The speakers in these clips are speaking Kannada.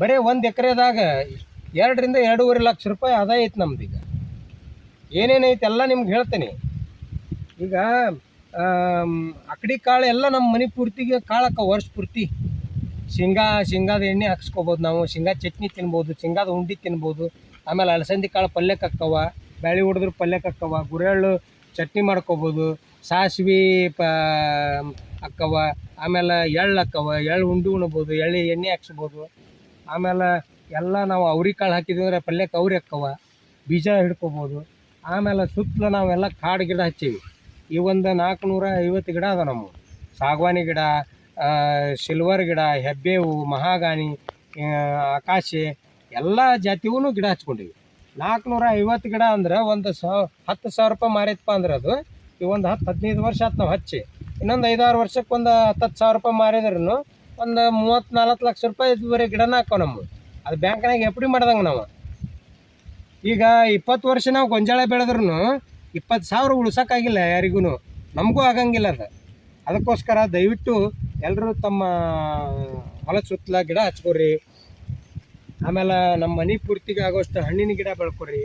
ಬರೀ ಒಂದು ಎಕರೆದಾಗ ಎರಡರಿಂದ ಎರಡೂವರೆ ಲಕ್ಷ ರೂಪಾಯಿ ಆದಾಯ ಐತೆ ನಮ್ದು ಈಗ. ಏನೇನೈತೆ ಎಲ್ಲ ನಿಮ್ಗೆ ಹೇಳ್ತೀನಿ. ಈಗ ಅಕಡಿ ಕಾಳು ಎಲ್ಲ ನಮ್ಮ ಮನೆ ಪೂರ್ತಿಗೆ ಕಾಳಕ್ಕ ವರ್ಷ ಪೂರ್ತಿ. ಶೇಂಗಾ, ಶೇಂಗಾದ ಎಣ್ಣೆ ಹಾಕ್ಸ್ಕೊಬೋದು ನಾವು. ಶೇಂಗಾ ಚಟ್ನಿ ತಿನ್ಬೋದು, ಶೇಂಗಾದ ಉಂಡೆ ತಿನ್ಬೋದು. ಆಮೇಲೆ ಅಲಸಂದಿ ಕಾಳು ಪಲ್ಯಕ್ಕೆ ಹಾಕ್ಕವ ಬ್ಯಾಳಿ ಹೊಡೆದ್ರು ಪಲ್ಯಕ್ಕೆ ಹಾಕ್ಕವ ಗುರೆಳ್ಳು ಚಟ್ನಿ ಮಾಡ್ಕೊಬೋದು. ಸಾಸಿವೆ, ಪ, ಅಕ್ಕವ, ಆಮೇಲೆ ಎಳ್ಳು ಹಾಕ್ಕವ ಎಳ್ಳು ಉಂಡೆ ಉಣ್ಬೋದು, ಎಳ್ಳು ಎಣ್ಣೆ ಹಾಕ್ಸ್ಬೋದು. ಆಮೇಲೆ ಎಲ್ಲ ನಾವು ಅವ್ರಿ ಕಾಳು ಹಾಕಿದ್ವಿ ಅಂದ್ರೆ ಪಲ್ಯಕ್ಕೆ ಅವ್ರಿ ಅಕ್ಕವ ಬೀಜ ಹಿಡ್ಕೊಬೋದು. ಆಮೇಲೆ ಸುತ್ತಲೂ ನಾವೆಲ್ಲ ಕಾಡು ಗಿಡ ಹಚ್ಚೀವಿ. ಈ ಒಂದು ನಾಲ್ಕುನೂರ ಐವತ್ತು ಗಿಡ ಅದ ನಮ್ಮ ಸಾಗವಾನಿ ಗಿಡ ಸಿಲ್ವರ್ ಗಿಡ, ಹೆಬ್ಬೇವು, ಮಹಾಗಾನಿ ಆಕಾಶೆ, ಎಲ್ಲ ಜಾತಿಗೂ ಗಿಡ ಹಚ್ಕೊಂಡಿವಿ. ನಾಲ್ಕುನೂರ ಐವತ್ತು ಗಿಡ ಅಂದ್ರೆ ಒಂದು ಸಾವ್ ಹತ್ತು ಸಾವಿರ ರೂಪಾಯಿ ಮಾರೈತಪ್ಪ ಅಂದ್ರೆ ಅದು, ಈ ಒಂದು ಹತ್ತು ಹದಿನೈದು ವರ್ಷ ಆತು ನಾವು ಹಚ್ಚಿ. ಇನ್ನೊಂದು ಐದಾರು ವರ್ಷಕ್ಕೆ ಒಂದು ಹತ್ತು ಸಾವಿರ ರೂಪಾಯಿ ಮಾರಿದ್ರೂ ಒಂದು ಮೂವತ್ತು ನಲ್ವತ್ತು ಲಕ್ಷ ರೂಪಾಯಿ ಇದುವರೆ ಗಿಡನ ಹಾಕೋ ನಮ್ಮ. ಅದು ಬ್ಯಾಂಕ್ನಾಗ ಎಫ್ ಡಿ ಮಾಡ್ದಂಗೆ ನಾವು. ಈಗ ಇಪ್ಪತ್ತು ವರ್ಷ ನಾವು ಗೊಂಜಾಳ ಬೆಳೆದ್ರೂ ಇಪ್ಪತ್ತು ಸಾವಿರ ಉಳ್ಸೋಕ್ಕಾಗಿಲ್ಲ ಯಾರಿಗೂ ನಮಗೂ ಆಗಂಗಿಲ್ಲ ಅದು. ಅದಕ್ಕೋಸ್ಕರ ದಯವಿಟ್ಟು ಎಲ್ಲರೂ ತಮ್ಮ ಹೊಲ ಸುತ್ತಲ ಗಿಡ ಹಚ್ಕೊರಿ. ಆಮೇಲೆ ನಮ್ಮ ಮನೆ ಪೂರ್ತಿಗೆ ಆಗೋಷ್ಟು ಹಣ್ಣಿನ ಗಿಡ ಬೆಳ್ಕೊರಿ.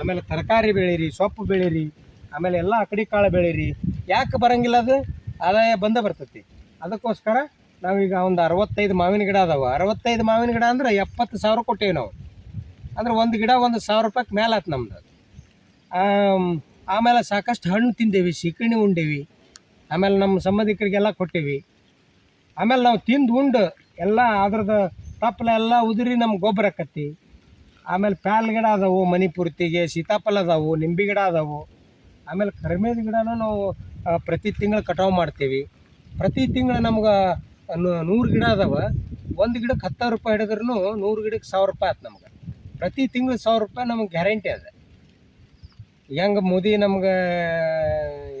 ಆಮೇಲೆ ತರಕಾರಿ ಬೆಳೀರಿ, ಸೊಪ್ಪು ಬೆಳೀರಿ, ಆಮೇಲೆ ಎಲ್ಲ ಅಕಡಿ ಕಾಳು ಬೆಳೀರಿ. ಯಾಕೆ ಬರಂಗಿಲ್ಲ ಅದು? ಆದಾಯ ಬಂದೇ ಬರ್ತೈತಿ. ಅದಕ್ಕೋಸ್ಕರ ನಾವೀಗ ಒಂದು ಅರವತ್ತೈದು ಮಾವಿನ ಗಿಡ ಅದಾವ. ಅರವತ್ತೈದು ಮಾವಿನ ಗಿಡ ಅಂದ್ರೆ ಎಪ್ಪತ್ತು ಸಾವಿರ ಕೊಟ್ಟೇವಿ ನಾವು. ಅಂದ್ರೆ ಒಂದು ಗಿಡ ಒಂದು ಸಾವಿರ ರೂಪಾಯಿಗೆ ಮೇಲೆ ಆಯ್ತು ನಮ್ದು. ಆಮೇಲೆ ಸಾಕಷ್ಟು ಹಣ್ಣು ತಿಂದೇವಿ ಸೀಕರ್ಣಿ ಉಂಡೇವಿ. ಆಮೇಲೆ ನಮ್ಮ ಸಂಬಂಧಿಕರಿಗೆಲ್ಲ ಕೊಟ್ಟೇವಿ. ಆಮೇಲೆ ನಾವು ತಿಂದು ಉಂಡು ಎಲ್ಲ ಅದ್ರದ್ದು ತಪ್ಪಲ ಎಲ್ಲ ಉದುರಿ ನಮ್ಗೆ ಗೊಬ್ಬರ ಆಕತಿ ಆಮೇಲೆ ಪ್ಯಾಲ್ ಗಿಡ ಅದಾವು ಮನಿ ಪೂರ್ತಿಗೆ ಸೀತಾಫಲ ಅದಾವು, ನಿಂಬೆ ಗಿಡ ಅದಾವು. ಆಮೇಲೆ ಕರಿಮೇದ ಗಿಡನೂ ನಾವು ಪ್ರತಿ ತಿಂಗಳು ಕಟಾವು ಮಾಡ್ತೀವಿ. ಪ್ರತಿ ತಿಂಗಳು ನಮ್ಗೆ ನೂರು ಗಿಡ ಅದಾವ. ಒಂದು ಗಿಡಕ್ಕೆ ಹತ್ತಾರು ರೂಪಾಯಿ ಹಿಡಿದ್ರೂ ನೂರು ಗಿಡಕ್ಕೆ ಸಾವಿರ ರೂಪಾಯಿ ಆಯ್ತು ನಮ್ಗೆ. ಪ್ರತಿ ತಿಂಗಳು ಸಾವಿರ ರೂಪಾಯಿ ನಮ್ಗೆ ಗ್ಯಾರಂಟಿ ಅದ. ಹೆಂಗೆ ಮೋದಿ ನಮ್ಗೆ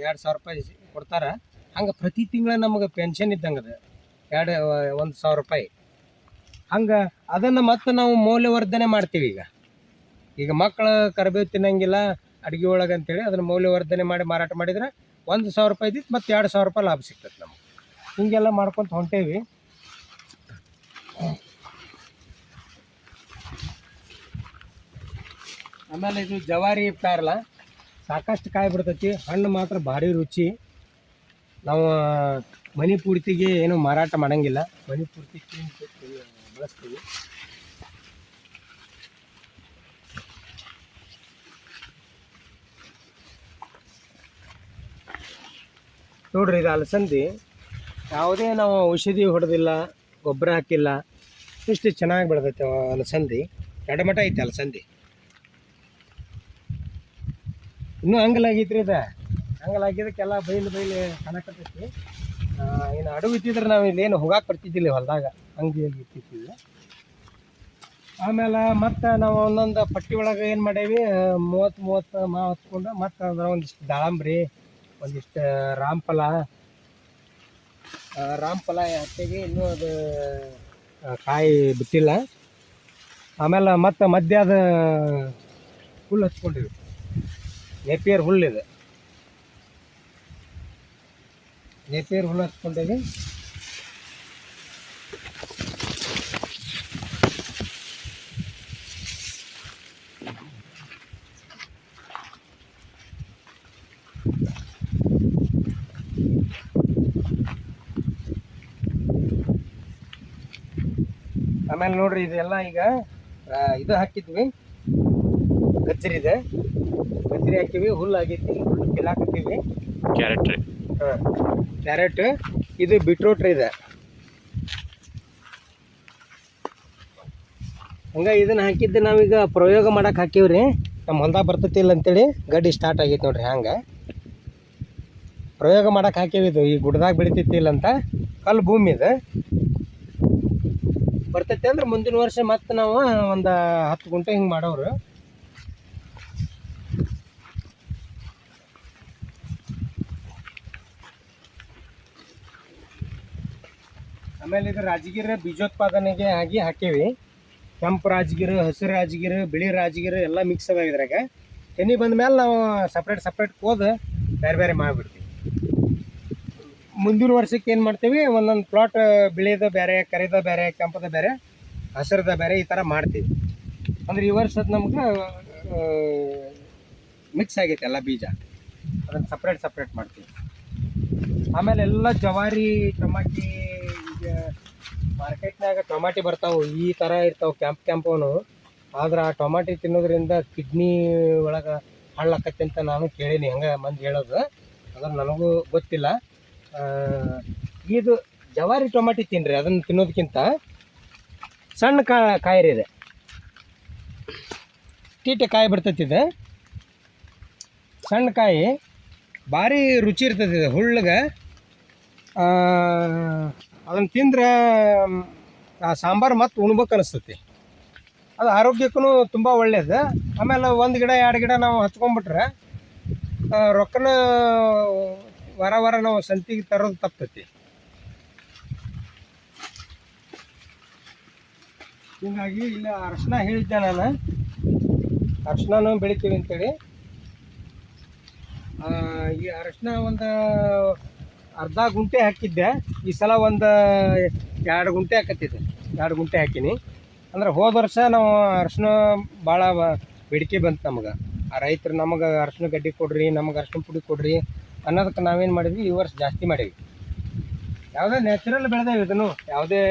ಎರಡು ಸಾವಿರ ರೂಪಾಯಿ ಕೊಡ್ತಾರೆ, ಹಂಗೆ ಪ್ರತಿ ತಿಂಗಳು ನಮ್ಗೆ ಪೆನ್ಷನ್ ಇದ್ದಂಗೆ ಅದ. ಎರಡು, ಒಂದು ಸಾವಿರ ರೂಪಾಯಿ. ಹಂಗೆ ಅದನ್ನು ಮತ್ತೆ ನಾವು ಮೌಲ್ಯವರ್ಧನೆ ಮಾಡ್ತೀವಿ ಈಗ. ಈಗ ಮಕ್ಕಳು ಕರಿಬೇವು ತಿನ್ನಂಗಿಲ್ಲ, ಅಡುಗೆ ಒಳಗೆ ಅಂತೇಳಿ ಅದನ್ನು ಮೌಲ್ಯವರ್ಧನೆ ಮಾಡಿ ಮಾರಾಟ ಮಾಡಿದ್ರೆ ಒಂದು ಸಾವಿರ ರೂಪಾಯಿ ಇದ್ದಿತ್ತು ಮತ್ತು ಎರಡು ಸಾವಿರ ರೂಪಾಯಿ ಲಾಭ ಸಿಗ್ತದೆ ನಮ್ಗೆ. ಹಿಂಗೆಲ್ಲ ಮಾಡ್ಕೊತ ಹೊಂಟೇವಿ. ಆಮೇಲೆ ಇದು ಜವಾರಿ ಪ್ಯಾರಲ ಸಾಕಷ್ಟು ಕಾಯಿ ಬಿಡ್ತೈತಿ ಹಣ್ಣು ಮಾತ್ರ ಭಾರಿ ರುಚಿ. ನಾವು ಮನೆ ಪೂರ್ತಿಗೆ ಏನು ಮಾರಾಟ ಮಾಡಂಗಿಲ್ಲ. ಮನೆ ಪೂರ್ತಿ ಬಳಸ್ತೀವಿ. ನೋಡ್ರಿ ಇದು ಅಲಸಂದಿ. ಯಾವುದೇ ನಾವು ಔಷಧಿ ಹೊಡೆದಿಲ್ಲ, ಗೊಬ್ಬರ ಹಾಕಿಲ್ಲ, ಇಷ್ಟು ಚೆನ್ನಾಗಿ ಬೆಳೆದೈತೆ ಅಲಸಂದಿ. ಎಡಮಟ ಐತೆ ಅಲಸಂದಿ. ಇನ್ನೂ ಹಂಗಲಾಗೈತ್ರಿ ಇದು. ಹಂಗಲಾಗಿದ್ದಕ್ಕೆಲ್ಲ ಬೈಲು ಬೈಲು ಕಣಕತ್ತೈತಿ ಏನು ಅಡವು ಇದ್ದಿದ್ರೆ ನಾವು ಇಲ್ಲೇನು ಹೋಗಾಕೆ ಬರ್ತಿದ್ದಿಲ್ಲ ಹೊಲದಾಗ. ಹಂಗೆ ಇರ್ತಿದ್ದಿಲ್ಲ ಆಮೇಲೆ ಮತ್ತೆ ನಾವು ಒಂದೊಂದು ಪಟ್ಟಿ ಒಳಗೆ ಏನು ಮಾಡೇವಿ ಮೂವತ್ತು ಮೂವತ್ತು ಮಾ ಹತ್ಕೊಂಡು ಮತ್ತೆ ಅಂದ್ರೆ ಒಂದಿಷ್ಟು ದಾಳಂಬ್ರಿ, ಒಂದಿಷ್ಟು ರಾಮ್ಫಲ ರಾಮ್ಫಲ ಹತ್ತಿಗೆ ಇನ್ನೂ ಅದು ಕಾಯಿ ಬಿಟ್ಟಿಲ್ಲ. ಆಮೇಲೆ ಮತ್ತೆ ಮಧ್ಯದ ಹುಲ್ಲು ಹಚ್ಕೊಂಡಿವಿ. ನೆಪಿಯರ್ ಹುಲ್ಲಿದೆ ನೇಪಿಯರ್ ಹುಲ್ಲು ಹಚ್ಕೊಂಡೇವಿ. ಆಮೇಲೆ ನೋಡ್ರಿ ಇದೆಲ್ಲ ಈಗ ಇದು ಹಾಕಿದ್ವಿ. ಗಜ್ಜರಿ ಇದೆ ಗಜ್ಜರಿ ಹಾಕಿವಿ ಹುಲ್ಲು ಆಗೈತಿ ಹುಲ್ಲು ಕಿಲಾಕತ್ತೀವಿ ಕ್ಯಾರೆಟ್ ರೀ. ಹಾಂ ಕ್ಯಾರೆಟ್ ಇದು ಬಿಟ್ರೋಟ್ ರೀ ಇದೆ. ಹಂಗ ಇದನ್ನ ಹಾಕಿದ್ದು ನಾವೀಗ ಪ್ರಯೋಗ ಮಾಡಕ್ಕೆ ಹಾಕಿವ್ರಿ ನಮ್ಮ ಹೊಲ್ದಾಗ ಬರ್ತೈತಿ ಇಲ್ಲ ಅಂತೇಳಿ ಗಡ್ಡಿ ಸ್ಟಾರ್ಟ್ ಆಗೈತೆ ನೋಡ್ರಿ ಹಂಗೆ. ಪ್ರಯೋಗ ಮಾಡಕ್ಕೆ ಹಾಕಿವಿ ಇದು. ಈ ಗುಡ್ದಾಗ ಬೆಳಿತೈತಿ ಇಲ್ಲ ಅಂತ. ಕಲ್ಲು ಭೂಮಿ ಇದು. ಬರ್ತೈತಿ ಅಂದ್ರೆ ಮುಂದಿನ ವರ್ಷ ಮತ್ತೆ ನಾವು ಒಂದು ಹತ್ತು ಗುಂಟೆ ಹಿಂಗೆ ಮಾಡೋರು. ಆಮೇಲೆ ಇದು ರಾಜಗಿರಿ ಬೀಜೋತ್ಪಾದನೆಗೆ ಆಗಿ ಹಾಕೇವಿ. ಕೆಂಪು ರಾಜಗಿರಿ, ಹಸಿರು ರಾಜಗಿರಿ, ಬಿಳಿ ರಾಜಗಿರಿ ಎಲ್ಲ ಮಿಕ್ಸ್ ಆಗಿದ್ರಾಗ ಇದ್ರಾಗ. ತೆನಿ ಬಂದ ಮೇಲೆ ನಾವು ಸಪ್ರೇಟ್ ಸಪ್ರೇಟ್ ಕೋದು ಬೇರೆ ಬೇರೆ ಮಾಡಿಬಿಡ್ತೀವಿ. ಮುಂದಿನ ವರ್ಷಕ್ಕೆ ಏನು ಮಾಡ್ತೀವಿ? ಒಂದೊಂದು ಪ್ಲಾಟ್ ಬಿಳಿದ ಬೇರೆ ಕರಿದ ಬೇರೆ ಕೆಂಪದ ಬೇರೆ ಹಸಿರದ ಬೇರೆ ಈ ಥರ ಮಾಡ್ತೀವಿ. ಅಂದ್ರೆ ಈ ವರ್ಷದ ನಮ್ಗೆ ಮಿಕ್ಸ್ ಆಗೈತೆ ಎಲ್ಲ ಬೀಜ. ಅದನ್ನು ಸಪ್ರೇಟ್ ಸಪ್ರೇಟ್ ಮಾಡ್ತೀವಿ. ಆಮೇಲೆ ಎಲ್ಲ ಜವಾರಿ, ಟೊಮಾಟಿ, ಈಗ ಮಾರ್ಕೆಟ್ನಾಗ ಟೊಮಾಟಿ ಬರ್ತಾವೆ, ಈ ಥರ ಇರ್ತಾವೆ ಕ್ಯಾಂಪ್ ಕೆಂಪವನು. ಆದ್ರೆ ಆ ಟೊಮಾಟಿ ತಿನ್ನೋದ್ರಿಂದ ಕಿಡ್ನಿ ಒಳಗೆ ಹಳ್ಳಾಕತ್ತೆ ಅಂತ ನಾನು ಕೇಳೀನಿ, ಹೆಂಗೆ ಮಂದಿ ಹೇಳೋದು. ಅದ್ರ ನನಗೂ ಗೊತ್ತಿಲ್ಲ. ಇದು ಜವಾರಿ ಟೊಮಾಟಿ ತಿನ್ನಿರಿ ಅದನ್ನು ತಿನ್ನೋದಕ್ಕಿಂತ ಸಣ್ಣ ಕಾಯಿರಿ ಇದೆ. ಟೀಟೆ ಕಾಯಿ ಬಿಡ್ತೈತಿ ಇದು. ಸಣ್ಣ ಕಾಯಿ, ಭಾರಿ ರುಚಿ ಇರ್ತೈತಿ ಇದು ಹುಳ್ಳಗೆ. ಅದನ್ನು ತಿಂದ್ರೆ ಆ ಸಾಂಬಾರು ಮತ್ತೆ ಉಣ್ಬೇಕು ಅನಿಸ್ತತಿ. ಅದು ಆರೋಗ್ಯಕ್ಕೂ ತುಂಬ ಒಳ್ಳೇದು. ಆಮೇಲೆ ಒಂದು ಗಿಡ, ಎರಡು ಗಿಡ ನಾವು ಹಚ್ಕೊಂಡ್ಬಿಟ್ರೆ ರೊಕ್ಕನ ವಾರ ವರ ನಾವು ಸಂತಿಗೆ ತರೋದು ತಪ್ತೈತಿ. ಹೀಗಾಗಿ ಇಲ್ಲಿ ಅರ್ಶಿನ ಹೇಳಿದ್ದೆ ನಾನು. ಅರ್ಶಿನೂ ಬೆಳಿತೀವಿ ಅಂತೇಳಿ. ಈ ಅರಶಿನ ಒಂದು ಅರ್ಧ ಗುಂಟೆ ಹಾಕಿದ್ದೆ. ಈ ಸಲ ಒಂದು ಎರಡು ಗುಂಟೆ ಹಾಕತ್ತಿದ್ದೆ. ಎರಡು ಗುಂಟೆ ಹಾಕೀನಿ. ಅಂದ್ರೆ ಹೋದ ವರ್ಷ ನಾವು ಅರ್ಶಿನ ಭಾಳ ಬೇಡಿಕೆ ಬಂತು ನಮಗೆ. ಆ ರೈತರು ನಮಗೆ ಅರ್ಶಿನ ಗಡ್ಡೆ ಕೊಡ್ರಿ, ನಮಗೆ ಅರ್ಶಿನ ಪುಡಿ ಕೊಡ್ರಿ ಅನ್ನೋದಕ್ಕೆ ನಾವೇನು ಮಾಡಿದ್ವಿ, ಈ ವರ್ಷ ಜಾಸ್ತಿ ಮಾಡೀವಿ ಯಾವುದೇ ನ್ಯಾಚುರಲ್ ಬೆಳೆದೇವೆ ಇದನ್ನು, ಯಾವುದೇ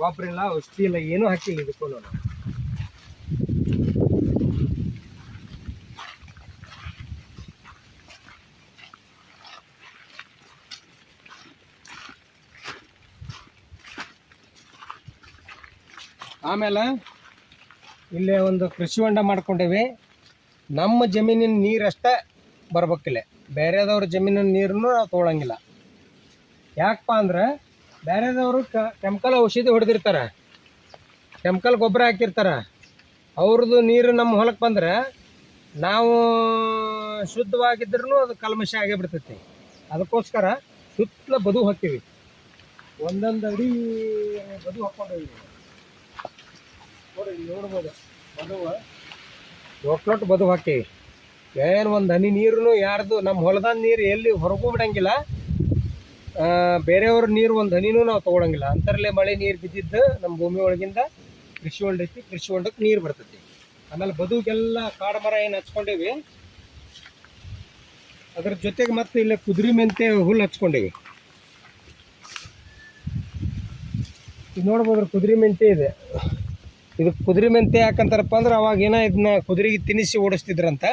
ಗೊಬ್ಬರ ಇಲ್ಲ, ಔಷಧಿ ಇಲ್ಲ, ಏನೂ ಹಾಕಿಲ್ಲ ಇದಕ್ಕೂ ನಾವು. ಆಮೇಲೆ ಇಲ್ಲೇ ಒಂದು ಕೃಷಿ ಹೊಂಡ ಮಾಡ್ಕೊಂಡೇವಿ. ನಮ್ಮ ಜಮೀನಿನ ನೀರಷ್ಟೇ ಬರ್ಬೇಕಿಲ್ಲ. ಬೇರೆದವ್ರ ಜಮೀನಿನ ನೀರನ್ನು ನಾವು ತೊಗೊಳಂಗಿಲ್ಲ. ಯಾಕಪ್ಪ ಅಂದ್ರೆ ಬೇರೆದವರು ಕೆಮಿಕಲ್ ಔಷಧಿ ಹೊಡೆದಿರ್ತಾರೆ. ಕೆಮಿಕಲ್ ಗೊಬ್ಬರ ಹಾಕಿರ್ತಾರೆ. ಅವ್ರದ್ದು ನೀರು ನಮ್ಮ ಹೊಲಕ್ಕೆ ಬಂದ್ರೆ ನಾವು ಶುದ್ಧವಾಗಿದ್ರೂ ಅದು ಕಲ್ಮಶ ಆಗೇ ಬಿಡ್ತೈತಿ. ಅದಕ್ಕೋಸ್ಕರ ಸುತ್ತಲ ಬದು ಹಾಕ್ತೀವಿ. ಒಂದೊಂದು ಅಡಿ ಬದು ಹಾಕ್ಕೊಂಡಿವಿ ನೋಡಿ ನೋಡ್ಬೋದು. ಬದುವ ಒಟ್ಲೊಟ್ಟು ಬದು ಹಾಕೀವಿ ಏನು ಒಂದು ಹನಿ ನೀರು ಯಾರ್ದು ನಮ್ಮ ಹೊಲದ ನೀರು ಎಲ್ಲಿ ಹೊರಗೂ ಬಿಡಂಗಿಲ್ಲ. ಬೇರೆಯವ್ರ ನೀರು ಒಂದು ಹನಿನೂ ನಾವು ತೊಗೊಳಂಗಿಲ್ಲ. ಅಂತರಲ್ಲೇ ಮಳೆ ನೀರು ಬಿದ್ದಿದ್ದು ನಮ್ಮ ಭೂಮಿ ಒಳಗಿಂದ ಕೃಷಿ ಹೊಂಡ ಐತಿ, ಕೃಷಿ ಹೊಂಡಕ್ಕೆ ನೀರು ಬರ್ತೈತಿ. ಆಮೇಲೆ ಬದುಗೆಲ್ಲ ಕಾಡು ಮರ ಏನು ಹಚ್ಕೊಂಡೇವಿ? ಅದ್ರ ಜೊತೆಗೆ ಮತ್ತೆ ಇಲ್ಲೇ ಕುದುರೆ ಮೆಂತೆ ಹುಲ್ಲು ಹಚ್ಕೊಂಡೇವಿ. ಇದು ನೋಡ್ಬೋದ್ರ ಕುದುರೆ ಮೆಂತೆ ಇದೆ. ಇದು ಕುದುರೆ ಮೆಂತೆ ಯಾಕಂತಾರಪ್ಪ ಅಂದ್ರೆ ಅವಾಗ ಏನೋ ಇದನ್ನ ಕುದುರೆಗೆ ತಿನ್ನಿಸಿ ಓಡಿಸ್ತಿದ್ರಂತ.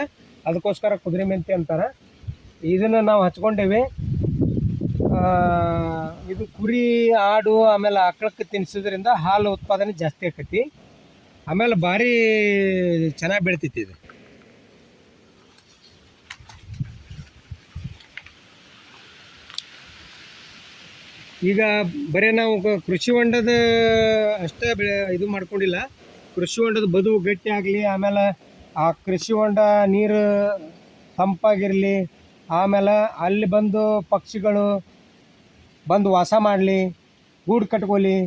ಅದಕ್ಕೋಸ್ಕರ ಕುದುರೆ ಮೆಂತೆ ಅಂತಾರೆ. ಇದನ್ನು ನಾವು ಹಚ್ಕೊಂಡೇವೆ. ಇದು ಕುರಿ ಆಡು ಆಮೇಲೆ ಆಕಳಕ್ಕೆ ತಿನ್ನಿಸೋದ್ರಿಂದ ಹಾಲು ಉತ್ಪಾದನೆ ಜಾಸ್ತಿ ಆಕೈತಿ. ಆಮೇಲೆ ಭಾರಿ ಚೆನ್ನಾಗಿ ಬೆಳಿತೈತಿ ಇದು. ಈಗ ಬರೀ ನಾವು ಕೃಷಿ ಹೊಂಡದ ಅಷ್ಟೇ ಬೆಳೆ ಇದು ಮಾಡ್ಕೊಂಡಿಲ್ಲ. ಕೃಷಿ ಹೊಂಡದ ಬದು ಗಟ್ಟಿ ಆಗಲಿ, ಆಮೇಲೆ ಆ ಕೃಷಿ ಹೊಂಡ ನೀರು ತಂಪಾಗಿರಲಿ, ಆಮೇಲೆ ಅಲ್ಲಿ ಬಂದು ಪಕ್ಷಿಗಳು ಬಂದು ವಾಸ ಮಾಡಲಿ, ಗೂಡು ಕಟ್ಕೊಳ್ಳಿ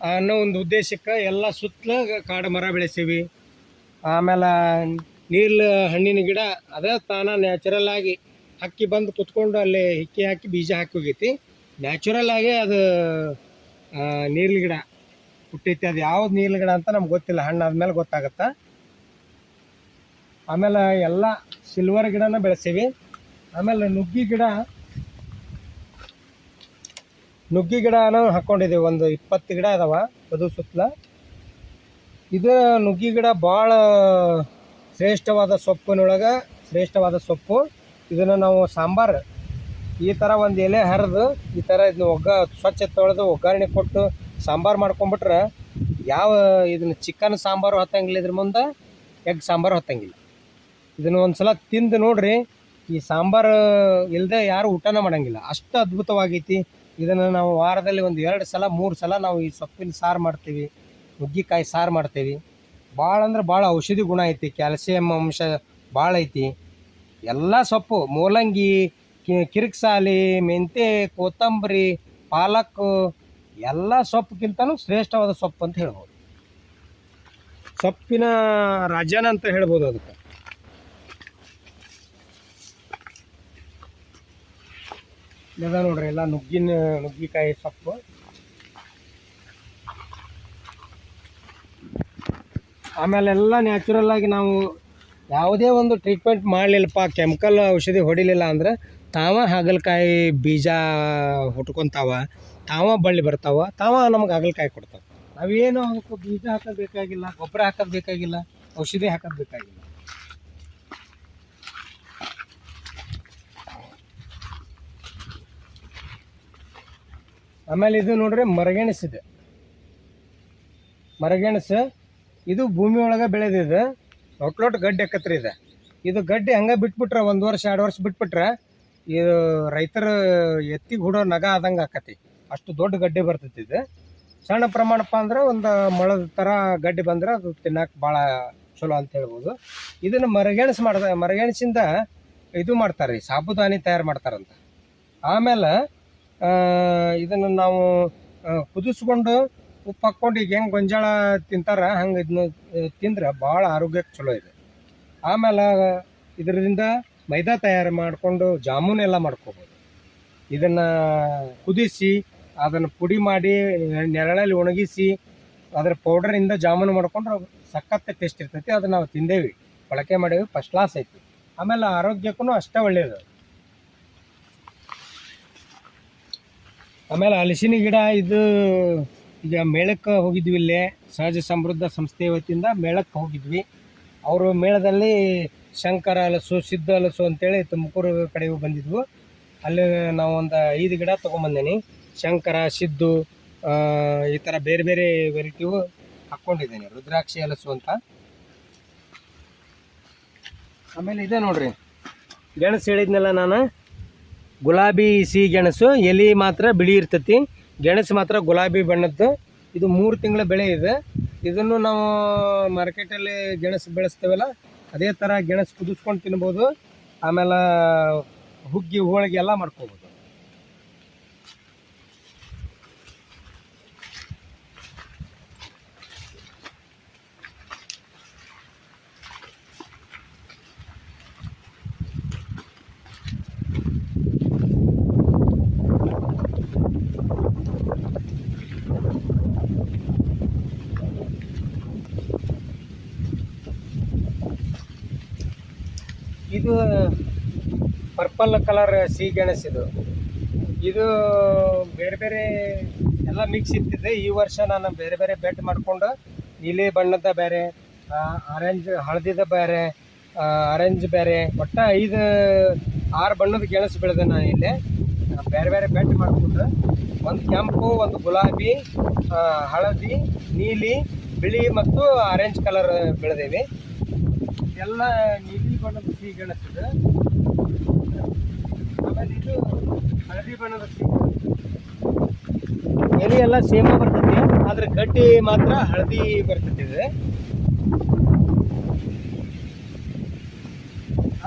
ಅನ್ನೋ ಒಂದು ಉದ್ದೇಶಕ್ಕೆ ಎಲ್ಲ ಸುತ್ತಲೂ ಕಾಡು ಮರ ಬೆಳೆಸೀವಿ. ಆಮೇಲೆ ನೀರ್ಲ, ಹಣ್ಣಿನ ಗಿಡ ಅದೇ ತಾನ ನ್ಯಾಚುರಲ್ ಆಗಿ ಹಕ್ಕಿ ಬಂದು ಕುತ್ಕೊಂಡು ಅಲ್ಲಿ ಹಿಕ್ಕಿ ಹಾಕಿ ಬೀಜ ಹಾಕಿ ಹೋಗೈತಿ. ನ್ಯಾಚುರಲ್ ಆಗಿ ಅದು ನೀರಿನ ಗಿಡ ಹುಟ್ಟೈತಿ. ಅದು ಯಾವ್ದು ನೀರಿನ ಗಿಡ ಅಂತ ನಮ್ಗೆ ಗೊತ್ತಿಲ್ಲ. ಹಣ್ಣು ಆದ್ಮೇಲೆ ಗೊತ್ತಾಗತ್ತೆ? ಆಮೇಲೆ ಎಲ್ಲ ಸಿಲ್ವರ್ ಗಿಡನ ಬೆಳೆಸೀವಿ. ಆಮೇಲೆ ನುಗ್ಗಿ ಗಿಡ, ನುಗ್ಗಿ ಗಿಡನ ಹಾಕ್ಕೊಂಡಿದ್ದೀವಿ ಒಂದು ಇಪ್ಪತ್ತು ಗಿಡ ಅದಾವ ಅದು ಸುತ್ತಲ. ಇದು ನುಗ್ಗಿ ಗಿಡ ಭಾಳ ಶ್ರೇಷ್ಠವಾದ ಸೊಪ್ಪಿನೊಳಗೆ ಶ್ರೇಷ್ಠವಾದ ಸೊಪ್ಪು. ಇದನ್ನು ನಾವು ಸಾಂಬಾರು, ಈ ಥರ ಒಂದು ಎಲೆ ಹರಿದು, ಈ ಥರ ಇದನ್ನ ಒಗ್ಗ, ಸ್ವಚ್ಛ ತೊಳೆದು ಒಗ್ಗರಣೆ ಕೊಟ್ಟು ಸಾಂಬಾರು ಮಾಡ್ಕೊಂಬಿಟ್ರೆ ಯಾವ ಇದನ್ನ ಚಿಕನ್ ಸಾಂಬಾರು ಹತ್ತಂಗಿಲ್ಲ ಇದ್ರ ಮುಂದೆ, ಎಗ್ ಸಾಂಬಾರು ಹತ್ತಂಗಿಲ್ಲ. ಇದನ್ನು ಒಂದು ಸಲ ತಿಂದು ನೋಡ್ರಿ, ಈ ಸಾಂಬಾರು ಇಲ್ಲದೆ ಯಾರು ಊಟನ ಮಾಡಂಗಿಲ್ಲ. ಅಷ್ಟು ಅದ್ಭುತವಾಗೈತಿ. ಇದನ್ನು ನಾವು ವಾರದಲ್ಲಿ ಒಂದು ಎರಡು ಸಲ, ಮೂರು ಸಲ ನಾವು ಈ ಸೊಪ್ಪಿನ ಸಾರು ಮಾಡ್ತೀವಿ, ನುಗ್ಗಿಕಾಯಿ ಸಾರು ಮಾಡ್ತೀವಿ. ಭಾಳ ಅಂದ್ರೆ ಭಾಳ ಔಷಧಿ ಗುಣ ಐತಿ, ಕ್ಯಾಲ್ಸಿಯಂ ಅಂಶ ಭಾಳ ಐತಿ. ಎಲ್ಲ ಸೊಪ್ಪು, ಮೂಲಂಗಿ ಕಿರಿಕ್ಸಾಲಿ ಮೆಂತೆ ಕೊತ್ತಂಬರಿ, ಪಾಲಕ್, ಎಲ್ಲ ಸೊಪ್ಪುಗಿಂತನೂ ಶ್ರೇಷ್ಠವಾದ ಸೊಪ್ಪು ಅಂತ ಹೇಳ್ಬೋದು. ಸೊಪ್ಪಿನ ರಾಜನ ಅಂತ ಹೇಳ್ಬೋದು ಅದಕ್ಕೆ. ಇದ ನೋಡ್ರಿ ಎಲ್ಲ ನುಗ್ಗಿನ, ನುಗ್ಗಿಕಾಯಿ ಸೊಪ್ಪು. ಆಮೇಲೆ ಎಲ್ಲ ನ್ಯಾಚುರಲ್ ಆಗಿ ನಾವು ಯಾವುದೇ ಒಂದು ಟ್ರೀಟ್ಮೆಂಟ್ ಮಾಡಲಿಲ್ಲಪ್ಪ ಕೆಮಿಕಲ್ ಔಷಧಿ ಹೊಡಿಲಿಲ್ಲ ಅಂದ್ರೆ ತಾವ ಹಾಗಲಕಾಯಿ ಬೀಜ ಹುಟ್ಕೊಂತಾವ, ತಾವ ಬಳ್ಳಿ ಬರ್ತಾವ, ತಾವ ನಮ್ಗೆ ಹಾಗಲಕಾಯಿ ಕೊಡ್ತಾವೆ. ನಾವೇನು ಅದಕ್ಕೆ ಬೀಜ ಹಾಕೋದು ಬೇಕಾಗಿಲ್ಲ ಗೊಬ್ಬರ ಹಾಕೋದು ಬೇಕಾಗಿಲ್ಲ ಔಷಧಿ ಹಾಕೋದು ಬೇಕಾಗಿಲ್ಲ ಆಮೇಲೆ ಇದು ನೋಡ್ರಿ ಮರಗೆಣಸು ಇದೆ. ಮರಗೆಣಸು, ಇದು ಭೂಮಿ ಒಳಗೆ ಬೆಳೆದಿದೆ. ಲೊಟ್ ಲೊಟ್ ಗಡ್ಡೆ ಎಕ್ಕತ್ರಿ ಇದೆ. ಇದು ಗಡ್ಡೆ ಹಂಗೆ ಬಿಟ್ಬಿಟ್ರೆ ಒಂದು ವರ್ಷ, ಎರಡು ವರ್ಷ ಬಿಟ್ಬಿಟ್ರೆ ಇದು ರೈತರ ಎತ್ತಿಗೆ ಹುಡೋ ನಗ ಆದಂಗೆ ಆಕತಿ. ಅಷ್ಟು ದೊಡ್ಡ ಗಡ್ಡೆ ಬರ್ತೈತಿ ಇದು. ಸಣ್ಣ ಪ್ರಮಾಣಪ್ಪ ಅಂದ್ರೆ ಒಂದು ಮೊಳದ ಥರ ಗಡ್ಡೆ ಬಂದ್ರೆ ಅದು ತಿನ್ನಕ್ಕೆ ಭಾಳ ಚಲೋ ಅಂತ ಹೇಳ್ಬೋದು. ಇದನ್ನು ಮರಗೆಣಸು ಮಾಡ್ದ, ಮರಗೆಣಸಿಂದ ಇದು ಮಾಡ್ತಾರೆ ರೀ ಸಾಬುದಾನಿ ತಯಾರು ಮಾಡ್ತಾರಂತ. ಆಮೇಲೆ ಇದನ್ನು ನಾವು ಕುದಿಸ್ಕೊಂಡು ಉಪ್ಪು ಹಾಕ್ಕೊಂಡು ಈಗ ಹೆಂಗೆ ಗೊಂಜಾಳ ತಿಂತಾರ, ಹಂಗೆ ಇದನ್ನ ತಿಂದ್ರೆ ಭಾಳ ಆರೋಗ್ಯಕ್ಕೆ ಚಲೋ ಇದೆ. ಆಮೇಲೆ ಇದರಿಂದ ಮೈದಾ ತಯಾರು ಮಾಡಿಕೊಂಡು ಜಾಮೂನ್ ಎಲ್ಲ ಮಾಡ್ಕೋಬೋದು. ಇದನ್ನು ಕುದಿಸಿ, ಅದನ್ನು ಪುಡಿ ಮಾಡಿ, ನೆರಳಲ್ಲಿ ಒಣಗಿಸಿ, ಅದರ ಪೌಡರಿಂದ ಜಾಮೂನು ಮಾಡಿಕೊಂಡ್ರೆ ಸಖತ್ ಟೇಸ್ಟ್ ಇರ್ತೈತಿ, ಅದನ್ನ ನಾವು ತಿಂದೇವಿ. ಬಳಕೆ ಮಾಡೇವಿ ಫಸ್ಟ್ ಕ್ಲಾಸ್ ಐತಿ. ಆಮೇಲೆ ಆರೋಗ್ಯಕ್ಕೂ ಅಷ್ಟೇ ಒಳ್ಳೆಯದು ಆಮೇಲೆ ಹಲಸಿನ ಗಿಡ ಇದು ಈಗ ಮೇಳಕ್ಕೆ ಹೋಗಿದ್ವಿ ಇಲ್ಲೇ, ಸಹಜ ಸಮೃದ್ಧ ಸಂಸ್ಥೆ ವತಿಯಿಂದ ಮೇಳಕ್ಕೆ ಹೋಗಿದ್ವಿ. ಅವರು ಮೇಳದಲ್ಲಿ ಶಂಕರ ಹಲಸು ಸಿದ್ಧ ಹಲಸು ಅಂತೇಳಿ ತುಮಕೂರು ಕಡೆಗೂ ಬಂದಿದ್ವು. ಅಲ್ಲಿ ನಾವು ಒಂದು ಐದು ಗಿಡ ತೊಗೊಂಬಂದೇನಿ, ಶಂಕರ, ಸಿದ್ದು ಈ ಥರ ಬೇರೆ ಬೇರೆ ವೆರೈಟಿವು ಹಾಕ್ಕೊಂಡಿದ್ದೇನೆ, ರುದ್ರಾಕ್ಷಿ ಹಲಸು ಅಂತ. ಆಮೇಲೆ ಇದೆ ನೋಡ್ರಿ. ಗೆಣಸು ಹೇಳಿದ್ನಲ್ಲ ನಾನು? ಗುಲಾಬಿ ಸಿಹಿ ಗೆಣಸು, ಎಲೆ ಮಾತ್ರ ಬಿಳಿ ಇರ್ತೈತಿ. ಗೆಣಸು ಮಾತ್ರ ಗುಲಾಬಿ ಬಣ್ಣದ್ದು. ಇದು ಮೂರು ತಿಂಗಳ ಬೆಳೆ ಇದೆ. ಇದನ್ನು ನಾವು ಮಾರ್ಕೆಟಲ್ಲಿ ಗೆಣಸು ಬೆಳೆಸ್ತೇವಲ್ಲ, ಅದೇ ಥರ ಗೆಣಸು ಕುದಿಸ್ಕೊಂಡು ತಿನ್ಬೋದು. ಆಮೇಲೆ ಹುಗ್ಗಿ, ಹೋಳಿಗೆ ಎಲ್ಲ ಮಾಡ್ಕೋಬೋದು. ಇದು ಪರ್ಪಲ್ ಕಲರ್ ಸಿಹಿ ಗೆಣಸು ಇದು. ಬೇರೆ ಬೇರೆ ಎಲ್ಲ ಮಿಕ್ಸ್ ಇರ್ತಿದೆ ಈ ವರ್ಷ ನಾನು ಬೇರೆ ಬೇರೆ ಬೆಟ್ ಮಾಡಿಕೊಂಡು ನೀಲಿ ಬಣ್ಣದ ಬೇರೆ ಆರೆಂಜ್ ಹಳದಿದ ಬೇರೆ ಆರೆಂಜ್ ಬೇರೆ, ಒಟ್ಟು ಐದು, ಆರು ಬಣ್ಣದ ಗೆಣಸು ಬೆಳೆದೆ ನಾನು ಇಲ್ಲಿ. ಬೇರೆ ಬೇರೆ ಬೆಟ್ ಮಾಡಿಕೊಂಡು ಒಂದು ಕೆಂಪು, ಒಂದು ಗುಲಾಬಿ ಹಳದಿ, ನೀಲಿ, ಬಿಳಿ ಮತ್ತು ಆರೆಂಜ್ ಕಲರ್ ಬೆಳೆದೇವಿ. ಎಲ್ಲ ನೀಲಿ ಬಣ್ಣದ ಸಿಹಿ ಗೆಣಸು ಇದು. ಆಮೇಲೆ ಇದು ಹಳದಿ ಬಣ್ಣದ ಸಿಹಿ ಎಲೆ ಎಲ್ಲ ಸೇಮ ಬರ್ತೈತಿ ಆದ್ರೆ ಗಡ್ಡಿ ಮಾತ್ರ ಹಳದಿ ಬರ್ತೈತಿ ಇದು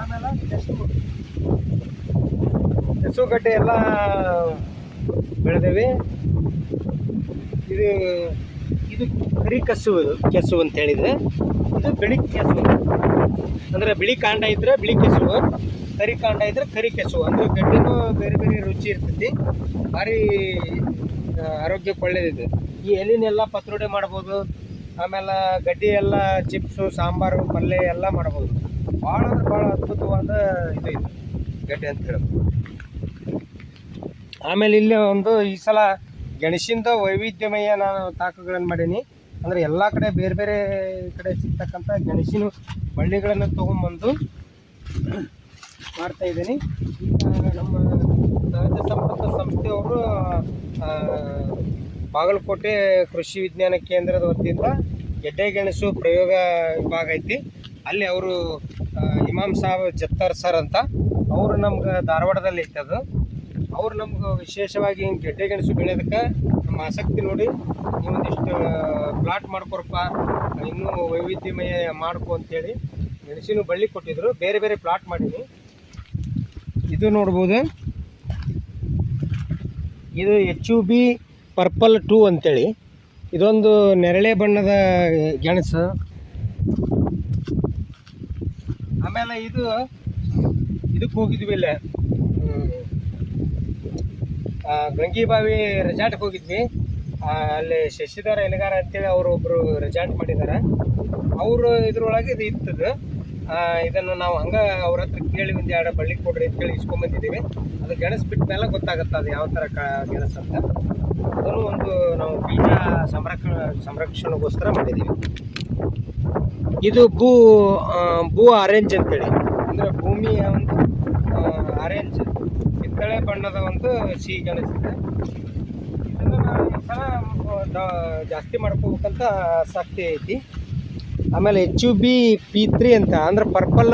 ಆಮೇಲೆ ಕೆಸು ಗಡ್ಡೆ ಎಲ್ಲ ಬೆಳೆದೇವಿ. ಇದು ಇದು ಕರಿ ಕಸು ಇದು ಕೆಸು ಅಂತ ಹೇಳಿದ್ರೆ. ಇದು ಬೆಳಿಗ್ಗೆ ಕೆಸು. ಅಂದ್ರೆ ಬಿಳಿ ಕಾಂಡ ಇದ್ರೆ ಬಿಳಿ ಕೆಸುವು, ಕರಿ ಕಾಂಡ ಇದ್ರೆ ಕರಿ ಕೆಸುವು. ಅಂದ್ರೆ ಗಡ್ಡಿನೂ ಬೇರೆ ಬೇರೆ ರುಚಿ ಇರ್ತೈತಿ. ಭಾರಿ ಆರೋಗ್ಯಕ್ಕೆ ಒಳ್ಳೇದಿದೆ ಈ ಎಲಿನೆಲ್ಲ ಪತ್ರೊಡೆ ಮಾಡ್ಬೋದು. ಆಮೇಲೆ ಗಡ್ಡಿ ಎಲ್ಲ ಚಿಪ್ಸು, ಸಾಂಬಾರು ಪಲ್ಯ ಎಲ್ಲ ಮಾಡ್ಬೋದು. ಭಾಳ ಅಂದ್ರೆ ಭಾಳ ಅದ್ಭುತವಾದ ಇದು ಇದು, ಗಡ್ಡೆ ಅಂತ ಹೇಳ್ಬೋದು. ಆಮೇಲೆ ಇಲ್ಲಿ ಒಂದು ಈ ಸಲ ಗೆಣಸಿಂದ ವೈವಿಧ್ಯಮಯ ನಾನು ತಾಕಗಳನ್ನು ಮಾಡೀನಿ. ಅಂದರೆ ಎಲ್ಲ ಕಡೆ ಬೇರೆ ಬೇರೆ ಕಡೆ ಸಿಗ್ತಕ್ಕಂಥ ಗೆಣಸಿನ ಬಳ್ಳಿಗಳನ್ನು ತೊಗೊಂಬಂದು ಮಾಡ್ತಾ ಇದ್ದೀನಿ. ಈಗ ನಮ್ಮ ಸಹಜ ಸಂಪರ್ಕ ಸಂಸ್ಥೆಯವರು ಬಾಗಲಕೋಟೆ ಕೃಷಿ ವಿಜ್ಞಾನ ಕೇಂದ್ರದ ವತಿಯಿಂದ ಗೆಡ್ಡೆ ಗೆಣಸು ಪ್ರಯೋಗ ವಿಭಾಗ ಐತಿ. ಅಲ್ಲಿ ಅವರು ಇಮಾಮ್ ಸಾಬ್ ಜತ್ತಾರ್ ಸರ್ ಅಂತ. ಅವರು ನಮ್ಗೆ ಧಾರವಾಡದಲ್ಲಿ ಐತೆ ಅದು. ಅವ್ರು ನಮ್ಗೆ ವಿಶೇಷವಾಗಿ ಹಿಂಗೆ ಗೆಡ್ಡೆ ಗೆಣಸು ಬೆಳೆಯೋದಕ್ಕೆ ನಮ್ಮ ಆಸಕ್ತಿ ನೋಡಿ ನೀವೊಂದಿಷ್ಟು ಪ್ಲಾಟ್ ಮಾಡ್ಕೊಡಪ್ಪ ಇನ್ನೂ ವೈವಿಧ್ಯಮಯ ಮಾಡ್ಕೊ ಅಂತೇಳಿ ಮೆಣಸಿನ ಬಳ್ಳಿ ಕೊಟ್ಟಿದ್ರು. ಬೇರೆ ಬೇರೆ ಪ್ಲಾಟ್ ಮಾಡೀನಿ. ಇದು ನೋಡ್ಬೋದು. ಇದು H U B purple two ಅಂತೇಳಿ. ಇದೊಂದು ನೆರಳೆ ಬಣ್ಣದ ಗೆಣಸು. ಆಮೇಲೆ ಇದು, ಇದಕ್ಕೆ ಹೋಗಿದ್ವಿ ಇಲ್ಲೇ. ಗಂಗಿಬಾವಿ ರೆಸಾರ್ಟ್ಗೆ ಹೋಗಿದ್ವಿ. ಅಲ್ಲಿ ಶಶಿಧರ ಎಲೆಗಾರ ಅಂತೇಳಿ ಅವರು ಒಬ್ಬರು ರೆಸಾರ್ಟ್ ಮಾಡಿದ್ದಾರೆ ಅವರು ಇದ್ರೊಳಗೆ ಇದು ಇತ್ತದು. ಇದನ್ನು ನಾವು ಹಂಗ ಅವ್ರ ಹತ್ರ ಕೇಳಿ ಒಂದು ಎರಡು ಬಳ್ಳಿ ಕೊಡ್ರಿ ಅಂತ ಹೇಳಿ ಇಸ್ಕೊಂಬಂದಿದ್ದೀವಿ ಅದು ಗೆಣಸು ಬಿಟ್ಟ ಮೇಲೆ ಗೊತ್ತಾಗುತ್ತೆ ಅದು ಯಾವ ಥರ ಕ ಗೆಣಸು ಅಂತ. ಅದನ್ನು ಒಂದು ನಾವು ಬೀಜ ಸಂರಕ್ಷಣ ಸಂರಕ್ಷಣೆಗೋಸ್ಕರ ಮಾಡಿದ್ದೀವಿ. ಇದು ಭೂ ಭೂ ಆರೆಂಜ್ ಅಂತೇಳಿ. ಅಂದರೆ ಭೂಮಿಯ ಒಂದು ಬಣ್ಣದ ಒಂದು ಸಿಹಿ ಗೆಣಸಿದೆ ಇದನ್ನು ನಾವು ಈ ಥರ ಜಾಸ್ತಿ ಮಾಡ್ಕೋಬೇಕಂತ ಆಸಕ್ತಿ ಐತಿ. ಆಮೇಲೆ H U B P three ಅಂತ, ಅಂದ್ರೆ ಪರ್ಪಲ್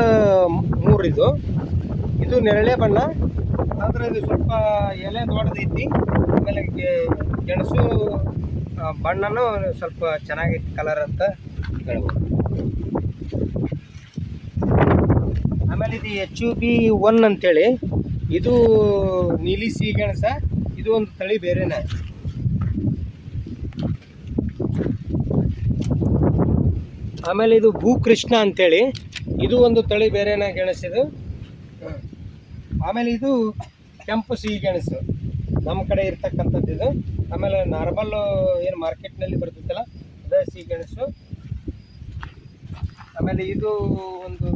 ಮೂರು ಇದು ಇದು ನೆರಳೆ ಬಣ್ಣ, ಆದ್ರೆ ಇದು ಸ್ವಲ್ಪ ಎಲೆ ದೊಡ್ಡದೈತಿ. ಆಮೇಲೆ ಗೆಣಸು ಬಣ್ಣನೂ ಸ್ವಲ್ಪ ಚೆನ್ನಾಗೈತಿ ಕಲರ್ ಅಂತ ಹೇಳ್ಬೋದು. ಆಮೇಲೆ ಇದು ಎಚ್ ಯು ಬಿ ಒನ್ ಅಂತೇಳಿ. ಇದು ನೀಲಿ ಸಿಹಿ ಗೆಣಸ ಇದು ಒಂದು ತಳಿ ಬೇರೆನೇ. ಆಮೇಲೆ ಇದು ಭೂಕೃಷ್ಣ ಅಂತೇಳಿ, ಇದು ಒಂದು ತಳಿ ಬೇರೆನೇ ಇದು ಆಮೇಲೆ ಇದು ಕೆಂಪು ಸಿಹಿ ಗೆಣಸು ನಮ್ಮ ಕಡೆ ಇರ್ತಕ್ಕಂಥದ್ದು ಇದು. ಆಮೇಲೆ ನಾರ್ಮಲ್ ಏನು ಮಾರ್ಕೆಟ್ನಲ್ಲಿ ಬರ್ತೈತಲ್ಲ, ಅದೇ ಸಿಹಿ ಗೆಣಸು ಆಮೇಲೆ ಇದು ಒಂದು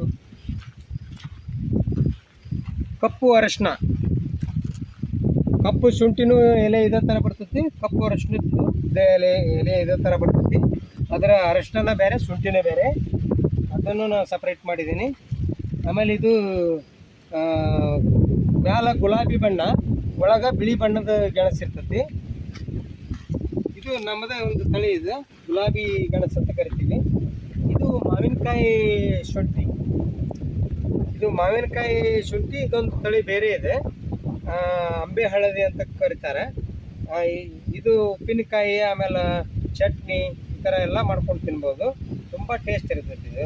ಕಪ್ಪು ಅರಶಿನ. ಕಪ್ಪು ಶುಂಠಿನೂ ಎಲೆ ಇದೇ ಥರ ಬರ್ತೈತಿ, ಕಪ್ಪು ಅರಶಿನದ್ದು ಎಲೆ ಎಲೆ ಇದೇ ಥರ ಬರ್ತೈತಿ. ಅದರ ಅರಶಿನ ಬೇರೆ, ಶುಂಠಿನೇ ಬೇರೆ. ಅದನ್ನು ನಾನು ಸಪ್ರೇಟ್ ಮಾಡಿದ್ದೀನಿ. ಆಮೇಲೆ ಇದು ಮ್ಯಾಲ ಗುಲಾಬಿ ಬಣ್ಣ, ಒಳಗ ಬಿಳಿ ಬಣ್ಣದ ಗೆಣಸು ಇರ್ತೈತಿ. ಇದು ನಮ್ಮದೇ ಒಂದು ತಳಿ ಇದು, ಗುಲಾಬಿ ಗೆಣಸು ಅಂತ ಕರಿತೀವಿ. ಇದು ಮಾವಿನಕಾಯಿ ಶುಂಠಿ. ಇದು ಮಾವಿನಕಾಯಿ ಶುಂಠಿ, ಇದೊಂದು ತಳಿ ಬೇರೆ ಇದೆ. ಅಂಬೆ ಹಳದಿ ಅಂತ ಕರೀತಾರೆ. ಇದು ಉಪ್ಪಿನಕಾಯಿ, ಆಮೇಲೆ ಚಟ್ನಿ ಈ ಥರ ಎಲ್ಲ ಮಾಡ್ಕೊಂಡು ತಿನ್ಬೋದು. ತುಂಬ ಟೇಸ್ಟ್ ಇರ್ತೈತಿ ಇದು.